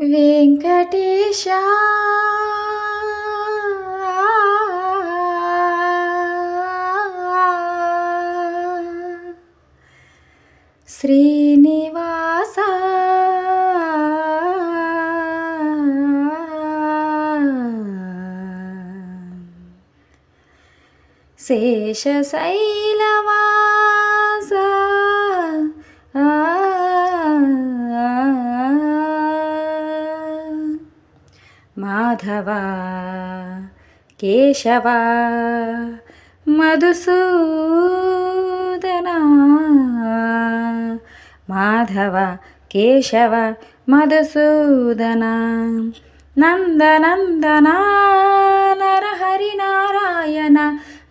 వెంకటేశ. శ్రీనివాస. శేషశైలవా. माधवा केशवा मधुसूदना माधव केशव मधुसूदना नन्दनन्दना नरहरिनारायण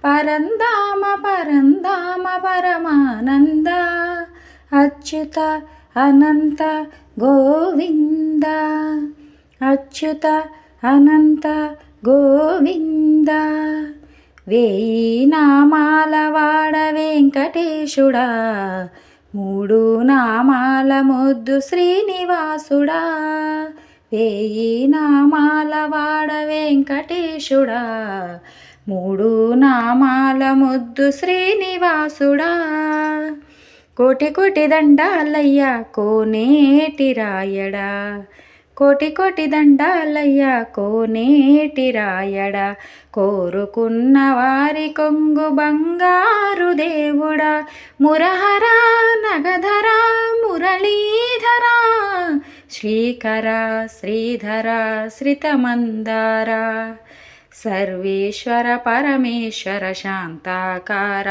परन्दाम परन्दाम परमानन्द अच्युत अनन्त गोविन्द अच्युत అనంత గోవింద. వేయి నామాల వాడ వెంకటేశుడా. మూడు నామాల ముద్దు శ్రీనివాసుడా. వేయి నామాల వాడ వెంకటేశుడా. మూడు నామాల ముద్దు శ్రీనివాసుడా. కోటి కోటి దండాలయ్యా కోనేటి రాయడా. కోటి కోటి దండాలయ్యా కోనేటి రాయడా కోరుకున్న వారి కొంగు బంగారు దేవుడా మురహరా నగధరా మురళీధరా శ్రీకర శ్రీధర శ్రితమందార. సర్వేశ్వర పరమేశ్వర శాంతాకార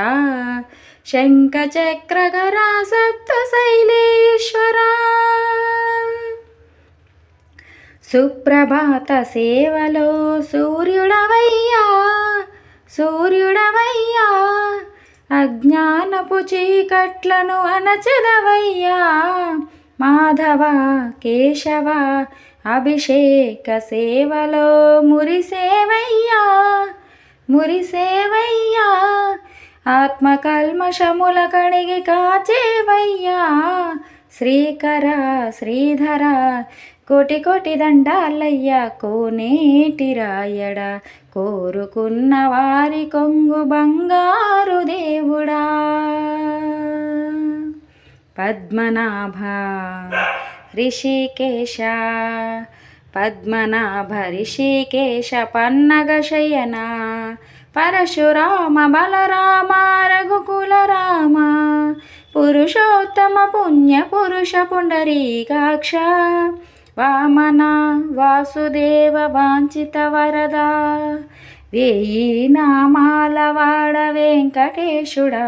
శంఖచక్రగరా సప్త శైలేశ్వరా సుప్రభాత సేవలో సూర్యుడవయ్యా సూర్యుడవయ్యా అజ్ఞానపు చీకట్లను అణచదవయ్యా మాధవ కేశవ అభిషేక సేవలో మురిసేవయ్యా మురిసేవయ్యా ఆత్మకల్మషముల కణిగి కాచేవయ్యా శ్రీకర శ్రీధర కోటి కోటి దండాలయ్యా కోనేటి రాయడ కోరుకున్న వారి కొంగు బంగారు దేవుడా. పద్మనాభ రిషికేశ పద్మనాభ రిషికేశ పన్నగ శయన పరశురామ బలరామ రఘుకుల రామ పురుషోత్తమ పుణ్య పురుష పుండరీకాక్ష వామన వాసుదేవ వాంఛిత వరద. వేయి నామాల వాడ వెంకటేశుడా.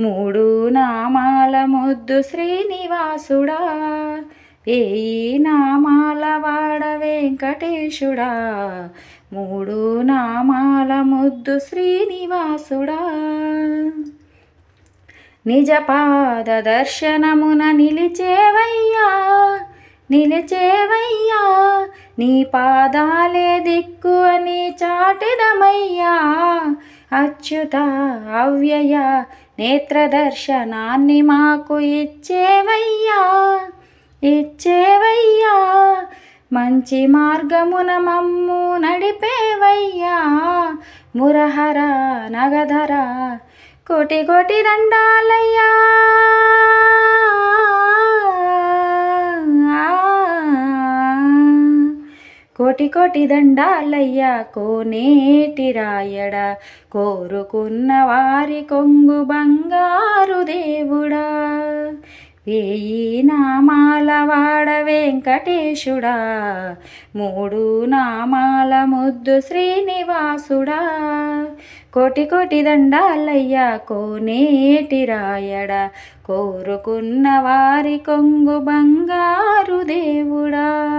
మూడు నామాల ముద్దు శ్రీనివాసుడా. వేయి నామాల వాడ వెంకటేశుడా. మూడు నామాల ముద్దు శ్రీనివాసుడా. నిజ పాద దర్శనమున నిలిచేవయ్యా. నిలిచేవయ్యా నీ పాదాలే దిక్కు అని చాటిదమయ్యా. అచ్యుత అవ్యయ నేత్రదర్శనాన్ని మాకు ఇచ్చేవయ్యా ఇచ్చేవయ్యా. మంచి మార్గమున మమ్ము నడిపేవయ్యా. మురహర నగధర కోటి కోటి దండాలయ్యా. కోటి కోటి దండాలయ్యా కోనేటి రాయడా కోరుకున్న వారి కొంగు బంగారు దేవుడా. వేయి నామాల వాడ వెంకటేశుడా మూడు నామాల ముద్దు శ్రీనివాసుడా. కోటి కోటి దండాలయ్యా కోనేటి రాయడ కోరుకున్న వారి కొంగు బంగారు దేవుడా.